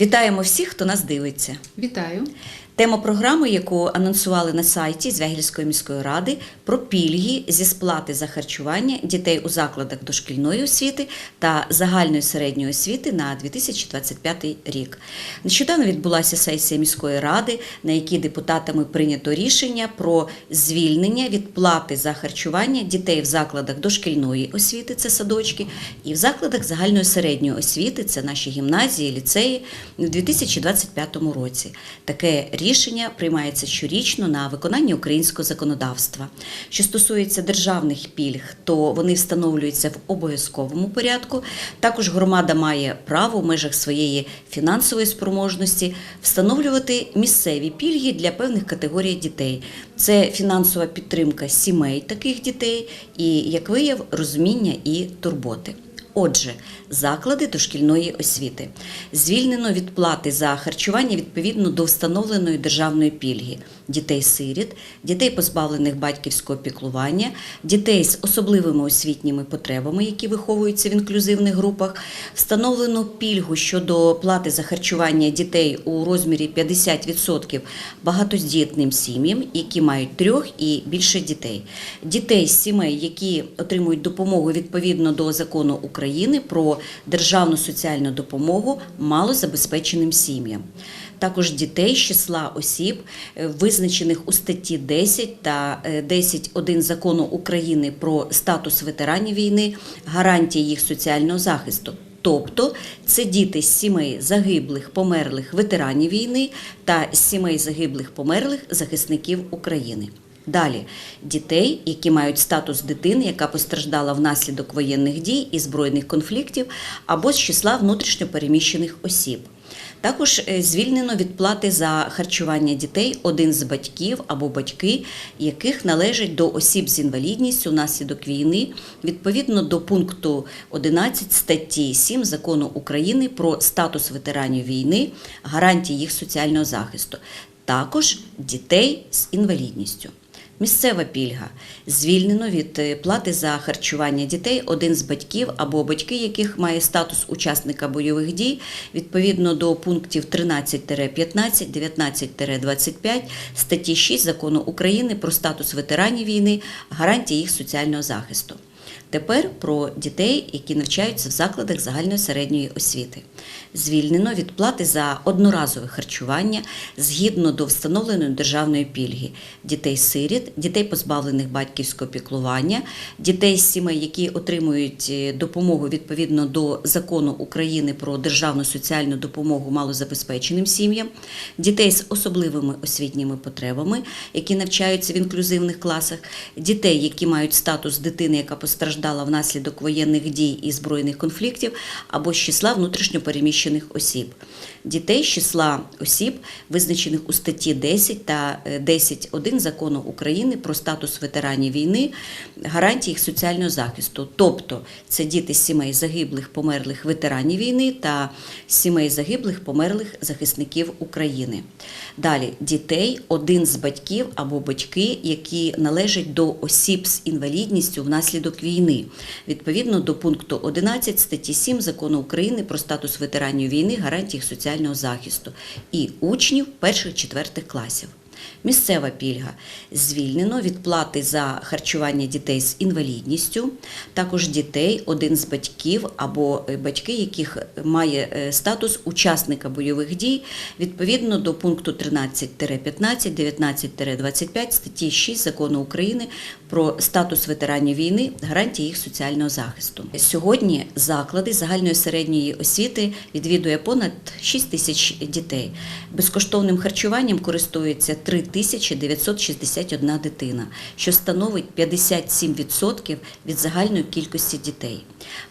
Вітаємо всіх, хто нас дивиться. Вітаю. Тема програми, яку анонсували на сайті Звягільської міської ради, про пільги зі сплати за харчування дітей у закладах дошкільної освіти та загальної середньої освіти на 2025 рік. Нещодавно відбулася сесія міської ради, на якій депутатами прийнято рішення про звільнення від плати за харчування дітей в закладах дошкільної освіти, це садочки, і в закладах загальної середньої освіти, це наші гімназії, ліцеї, в 2025 році. Таке рішення приймається щорічно на виконання українського законодавства. Що стосується державних пільг, то вони встановлюються в обов'язковому порядку. Також громада має право в межах своєї фінансової спроможності встановлювати місцеві пільги для певних категорій дітей. Це фінансова підтримка сімей таких дітей і, як вияв, розуміння і турботи. Отже, заклади дошкільної освіти. Звільнено від плати за харчування відповідно до встановленої державної пільги. Дітей-сиріт, дітей, позбавлених батьківського піклування, дітей з особливими освітніми потребами, які виховуються в інклюзивних групах, встановлено пільгу щодо плати за харчування дітей у розмірі 50% багатодітним сім'ям, які мають трьох і більше дітей, дітей з сімей, які отримують допомогу відповідно до закону України про державну соціальну допомогу малозабезпеченим сім'ям. Також дітей з числа осіб, е, визначених у статті 10 та е, 10.1 закону України про статус ветеранів війни, гарантії їх соціального захисту. Тобто це діти з сімей загиблих, померлих ветеранів війни та з сімей загиблих, померлих захисників України. Далі дітей, які мають статус дитини, яка постраждала внаслідок воєнних дій і збройних конфліктів, або з числа внутрішньопереміщених осіб. Також е, звільнено від плати за харчування дітей один з батьків або батьки, яких належать до осіб з інвалідністю внаслідок війни відповідно до пункту 11 статті 7 закону України про статус ветеранів війни, гарантії їх соціального захисту, також дітей з інвалідністю. Місцева пільга звільнено від е, плати за харчування дітей один з батьків або батьки, яких має статус учасника бойових дій відповідно до пунктів 13-15, 19-25 статті 6 закону України про статус ветеранів війни, гарантії їх соціального захисту. Тепер про дітей, які навчаються в закладах загальної середньої освіти. Звільнено від плати за одноразове харчування згідно до встановленої державної пільги дітей-сиріт, дітей, позбавлених батьківського піклування, дітей з сімей, які отримують е, допомогу відповідно до закону України про державну соціальну допомогу малозабезпеченим сім'ям, дітей з особливими освітніми потребами, які навчаються в інклюзивних класах, дітей, які мають статус дитини, яка постраждала внаслідок воєнних дій і збройних конфліктів, або з числа внутрішньопереміщених осіб. Дітей з числа осіб, визначених у статті 10 та е, 10.1 закону України про статус ветеранів війни, гарантії їх соціального захисту. Тобто це діти з сімей загиблих, померлих ветеранів війни та сімей загиблих, померлих захисників України. Далі дітей, один з батьків або батьки, які належать до осіб з інвалідністю внаслідок війни, відповідно до пункту 11 статті 7 закону України про статус ветеранів війни, гарантії їх соціального захисту і учнів перших-четвертих класів. Місцева пільга звільнено від плати за харчування дітей з інвалідністю, також дітей, один з батьків або е, батьки, яких має е, статус учасника бойових дій відповідно до пункту 13-15, 19-25 статті 6 закону України про статус ветеранів війни, гарантії їх соціального захисту. Сьогодні заклади загальної середньої освіти відвідує понад 6 тисяч дітей. Безкоштовним харчуванням користується 3961 дитина, що становить 57% від загальної кількості дітей.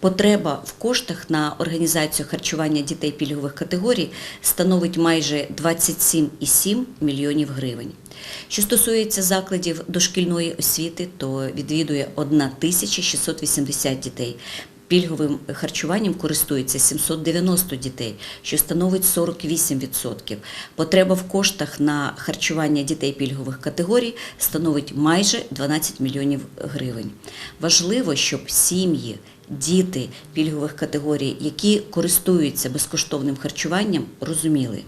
Потреба в коштах на організацію харчування дітей пільгових категорій становить майже 27,7 мільйонів гривень. Що стосується закладів дошкільної освіти, то відвідує 1680 дітей. Пільговим харчуванням користується 790 дітей, що становить 48%. Потреба в коштах на харчування дітей пільгових категорій становить майже 12 мільйонів гривень. Важливо, щоб сім'ї, діти пільгових категорій, які користуються безкоштовним харчуванням, розуміли,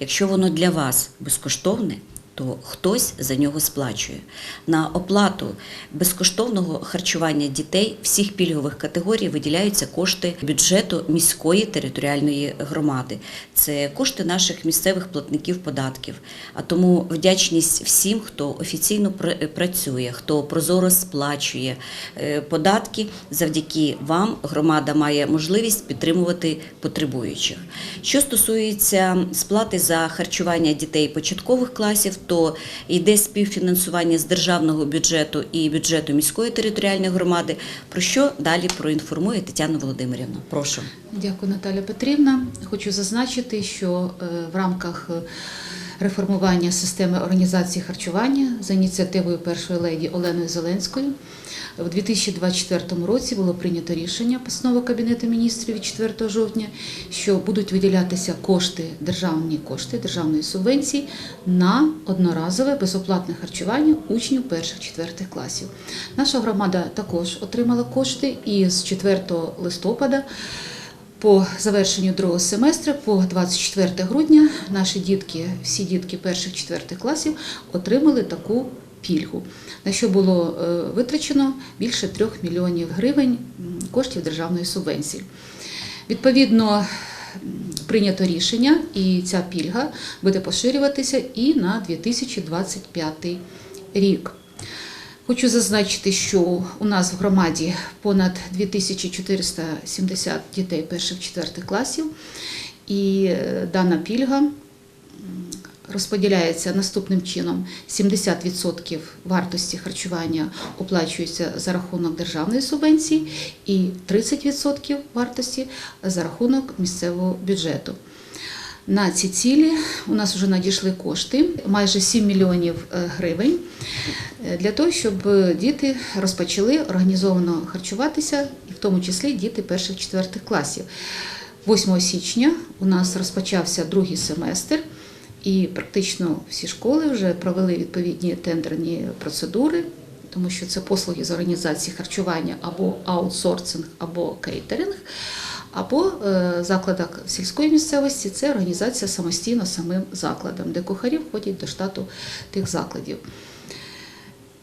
якщо воно для вас безкоштовне, то хтось за нього сплачує. На оплату безкоштовного харчування дітей всіх пільгових категорій виділяються кошти бюджету міської територіальної громади. Це кошти наших місцевих платників податків. А тому вдячність всім, хто офіційно пр- працює, хто прозоро сплачує е, податки. Завдяки вам громада має можливість підтримувати потребуючих. Що стосується сплати за харчування дітей початкових класів, то йде співфінансування з державного бюджету і бюджету міської територіальної громади. Про що далі проінформує Тетяна Володимирівна? Прошу. Дякую, Наталя Петрівна. Хочу зазначити, що е, в рамках е, реформування системи організації харчування за ініціативою першої леді Оленою Зеленською в 2024 році було прийнято рішення постанови Кабінету міністрів від 4 жовтня, що будуть виділятися кошти, державні кошти державної субвенції на одноразове безоплатне харчування учнів перших-четвертих класів. Наша громада також отримала кошти і з 4 листопада по завершенню другого семестру, по 24 грудня, наші дітки, всі дітки перших-четвертих класів отримали таку пільгу, на що було е, витрачено більше 3 мільйонів гривень коштів державної субвенції. Відповідно, прийнято рішення, і ця пільга буде поширюватися і на 2025 рік. Хочу зазначити, що у нас в громаді понад 2470 дітей перших-четвертих класів, і е, дана пільга розподіляється наступним чином: 70% вартості харчування оплачується за рахунок державної субвенції, і 30% вартості за рахунок місцевого бюджету. На ці цілі у нас вже надійшли кошти, майже 7 мільйонів е, гривень, е, для того, щоб діти розпочали організовано харчуватися, в тому числі діти перших-четвертих класів. 8 січня у нас розпочався другий семестр, і практично всі школи вже провели відповідні тендерні процедури, тому що це послуги з організації харчування або аутсорсинг, або кейтеринг. Або е, закладах сільської місцевості це організація самостійно самим закладом, де кухарі входять до штату тих закладів.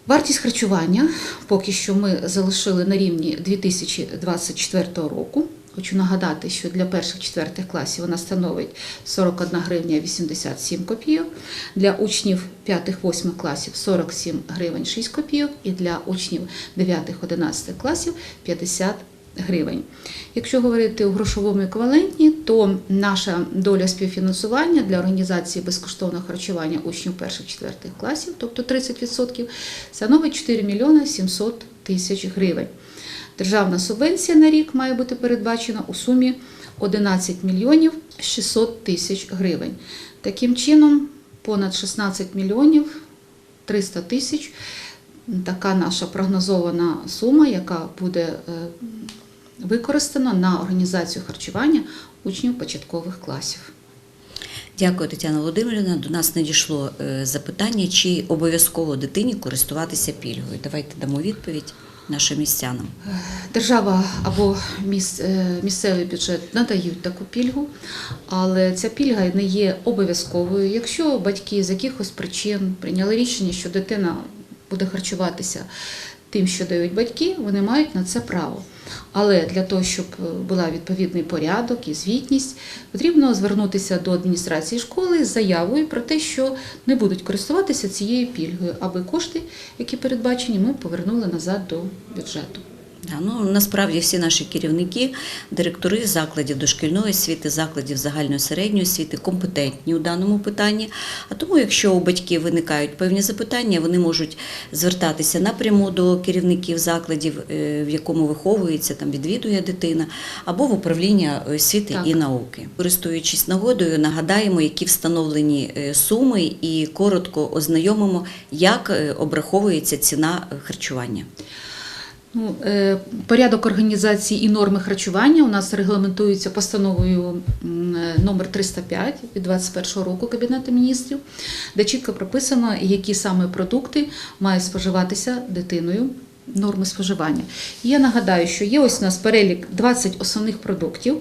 Вартість харчування поки що ми залишили на рівні 2024 року. Хочу нагадати, що для перших четвертих класів вона становить 41 гривня 87 копійок, для учнів 5-8 класів 47 гривень 6 копійок і для учнів 9-11 класів 50 гривень. Якщо говорити у грошовому еквіваленті, то наша доля співфінансування для організації безкоштовного харчування учнів перших-четвертих класів, тобто 30%, становить 4 мільйони 700 тисяч гривень. Державна субвенція на рік має бути передбачена у сумі 11 мільйонів 600 тисяч гривень. Таким чином, понад 16 мільйонів 300 тисяч така наша прогнозована сума, яка буде е, використана на організацію харчування учнів початкових класів. Дякую, Тетяна Володимирівна. До нас надійшло е, запитання, чи обов'язково дитині користуватися пільгою. Давайте дамо відповідь нашим містянам. Держава або е, місцевий бюджет надають таку пільгу, але ця пільга не є обов'язковою. Якщо батьки з якихось причин прийняли рішення, що дитина буде харчуватися тим, що дають батьки, вони мають на це право. Але для того, щоб була відповідний порядок і звітність, потрібно звернутися до адміністрації школи з заявою про те, що не будуть користуватися цією пільгою, аби кошти, які передбачені, ми повернули назад до бюджету. Да, ну, насправді всі наші керівники, директори закладів дошкільної освіти, закладів загальної середньої освіти компетентні у даному питанні. А тому, якщо у батьків виникають певні запитання, вони можуть звертатися напряму до керівників закладів, е, в якому виховується, там відвідує дитина, або в управління освіти Так. і науки. Користуючись нагодою, нагадаємо, які встановлені е, суми, і коротко ознайомимо, як е, обраховується ціна харчування. Ну, е, порядок організації і норми харчування у нас регламентуються постановою е, номер 305 від 21 року Кабінету міністрів, де чітко прописано, які саме продукти мають споживатися дитиною. Норми споживання. Я нагадаю, що є ось у нас перелік 20 основних продуктів.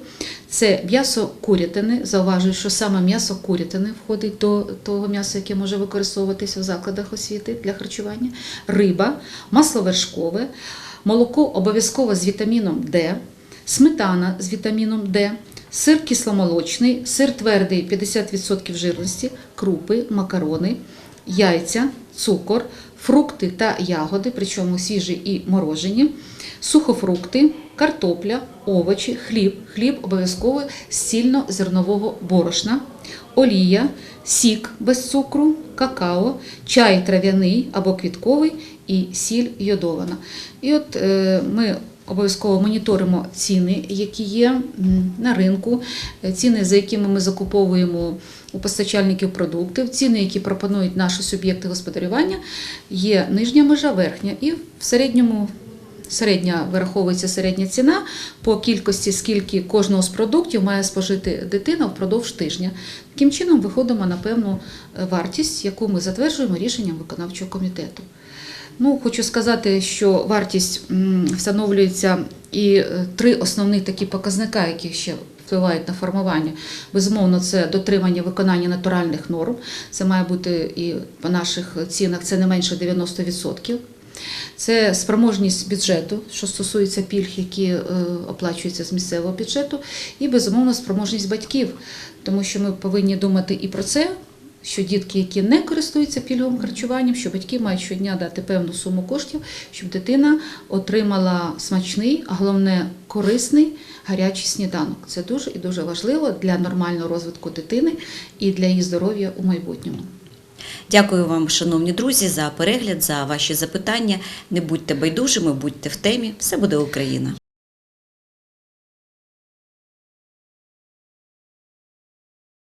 Це м'ясо курятини. Зауважую, що саме м'ясо курятини входить до того м'яса, яке може використовуватися в закладах освіти для харчування, риба, масло вершкове, молоко обов'язково з вітаміном Д, сметана з вітаміном Д, сир кисломолочний, сир твердий 50% жирності, крупи, макарони, яйця, цукор, фрукти та ягоди, причому свіжі і морожені, сухофрукти, картопля, овочі, хліб, хліб обов'язково з цільнозернового борошна, олія, сік без цукру, какао, чай трав'яний або квітковий і сіль йодована. І от е, ми обов'язково моніторимо ціни, які є на ринку, ціни, за якими ми закуповуємо у постачальників продуктів, ціни, які пропонують наші суб'єкти господарювання, є нижня межа, верхня, і в середньому. Середня вираховується середня ціна по кількості, скільки кожного з продуктів має спожити дитина впродовж тижня. Таким чином виходимо на певну е, вартість, яку ми затверджуємо рішенням виконавчого комітету. Ну, хочу сказати, що вартість встановлюється і е, три основних такі показника, які ще впливають на формування. Безумовно, це дотримання виконання натуральних норм. Це має бути і по наших цінах це не менше 90%. Це спроможність бюджету, що стосується пільг, які е, оплачуються з місцевого бюджету, і безумовно спроможність батьків, тому що ми повинні думати і про це. Що дітки, які не користуються пільговим харчуванням, що батьки мають щодня дати певну суму коштів, щоб дитина отримала смачний, а головне корисний гарячий сніданок. Це дуже і дуже важливо для нормального розвитку дитини і для її здоров'я у майбутньому. Дякую вам, шановні друзі, за перегляд, за ваші запитання. Не будьте байдужими, будьте в темі. Все буде Україна.